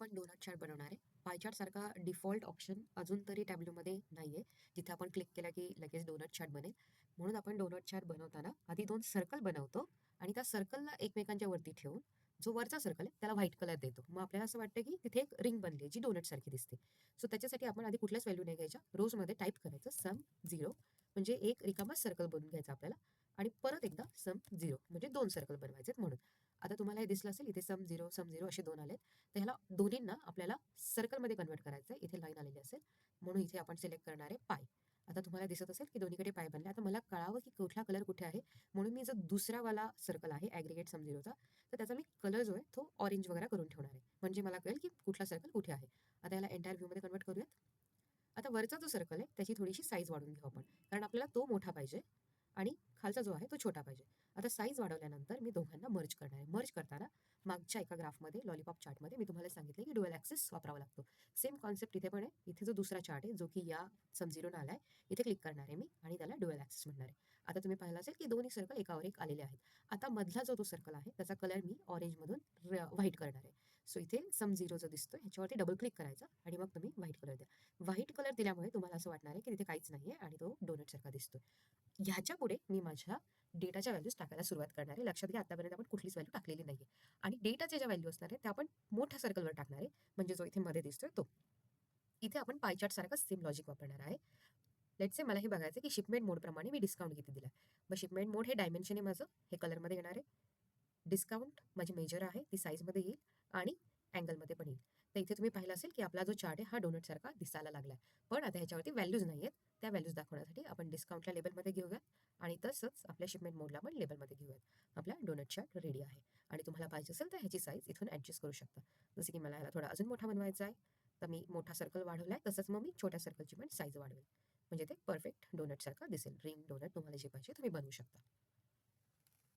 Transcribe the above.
आपण doughnut chart बनवणार आहे. पाय चार्ट सारखा डिफॉल्ट ऑप्शन अजून तरी टॅब्ल्यूमध्ये नाही आहे जिथे आपण क्लिक केला की लगेच डोनट चार्ट बनेल. म्हणून आपण डोनट चार्ट बनवताना आधी दोन सर्कल बनवतो आणि त्या सर्कलला एकमेकांच्या वरती ठेवून जो वरचा सर्कल आहे त्याला व्हाईट कलर देतो. मग आपल्याला असं वाटतं की तिथे एक रिंग बनली आहे जी डोनट सारखी दिसते. सो त्याच्यासाठी आपण आधी कुठल्याच व्हॅल्यू नाही घ्यायच्या. रोजमध्ये टाईप करायचं सम झिरो म्हणजे एक रिकामा सर्कल बनवून घ्यायचा आपल्याला. आणि परत एकदा सम झिरो म्हणजे दोन सर्कल बनवायचे म्हणून. आता तुम्हाला हे दिसलं असेल इथे सम झिरो सम झिरो असे दोन आलेत. तर ह्याला दोन्हींना आपल्याला सर्कलमध्ये कन्वर्ट करायचं आहे इथे लाईन आलेली असेल. म्हणून इथे आपण सिलेक्ट करणार आहे पाय आता तुम्हाला दिसत असेल की दोन्हीकडे पाय बनले आता मला कळावं की कुठला कलर कुठे आहे. म्हणून मी जो दुसरावाला सर्कल आहे ॲग्रिगेट सम झिरोचा तर त्याचा मी कलर जो आहे तो ऑरेंज वगैरे करून ठेवणार आहे. म्हणजे मला कळेल की कुठला सर्कल कुठे आहे. आता याला एंटायर व्ह्यूमध्ये कन्वर्ट करूयात. आता वरचा जो सर्कल आहे त्याची थोडीशी साईज वाढवून घेऊ आपण. कारण आपल्याला तो मोठा पाहिजे. आणि खालचा जो आहे तो छोटा पाहिजे. आता साईज वाढवल्यानंतर मी दोघांना मर्ज करणार आहे. मर्ज करताना मागच्या एका ग्राफमध्ये लॉलीपॉप चार्टमध्ये मी तुम्हाला सांगितलं की डुअल ॲक्सेस वापरावा लागतो. सेम कॉन्सेप्ट इथे पण आहे. इथे जो दुसरा चार्ट आहे जो की या समझिरून आला आहे इथे क्लिक करणार आहे मी आणि त्याला डुअल ॲक्सेस म्हणणार आहे. आता तुम्ही पाहिलं असेल की दोन्ही सर्कल एकावर एक आलेले आहेत. आता मधला जो तो सर्कल आहे त्याचा कलर मी ऑरेंजमधून व्हाईट करणार आहे. सो इथे सम झिरो जो दिसतो ह्याच्यावरती डबल क्लिक करायचा आणि मग तुम्ही व्हाईट कलर द्या. व्हाईट कलर दिल्यामुळे तुम्हाला असं वाटणार आहे की तिथे काहीच नाही आहे आणि तो डोनट सारखा दिसतोय. ह्याच्या पुढे मी माझ्या डेटाच्या व्हॅल्यूज टाकायला सुरुवात करणार आहे. लक्षात घ्या आतापर्यंत आपण कुठलीच व्हॅल्यू टाकलेली नाही आहे आणि डेटाच्या ज्या व्हॅल्यू असणार आहे त्या आपण मोठ्या सर्कलवर टाकणार आहे. म्हणजे जो इथे मध्ये दिसतोय तो. इथे आपण पायचार्ट सारखा सेम लॉजिक वापरणार आहे. लेट से मला हे बघायचं आहे की शिपमेंट मोडप्रमाणे मी डिस्काउंट किती दिला मग शिपमेंट मोड हे डायमेन्शन आहे माझं. हे कलरमध्ये येणार आहे. डिस्काउंट माझी मेजर आहे. ती साईजमध्ये येईल आणि अँगलमध्ये पण येईल. तर इथे तुम्ही पाहिलं असेल की आपला जो चार्ट आहे हा डोनट सारखा दिसायला लागला आहे पण आता ह्याच्यावरती व्हॅल्यूज नाही आहेत त्या व्हॅल्यूज दाखवण्यासाठी आपण डिस्काउंटला लेबलमध्ये घेऊयात आणि तसंच आपल्या शिपमेंट मोडला पण लेबलमध्ये घेऊयात. आपला डोनट चार्ट रेडी आहे. आणि तुम्हाला पाहिजे असेल तर ह्याची साईज इथून ॲडजस्ट करू शकता. जसं की मला ह्याला थोडा अजून मोठा बनवायचा आहे तर मी मोठा सर्कल वाढवला आहे तसंच मग मी छोट्या सर्कलची पण साईज वाढवेल. म्हणजे ते परफेक्ट डोनटसारखा दिसेल. रिंग डोनट तुम्हाला जे पाहिजे तुम्ही बनवू शकता.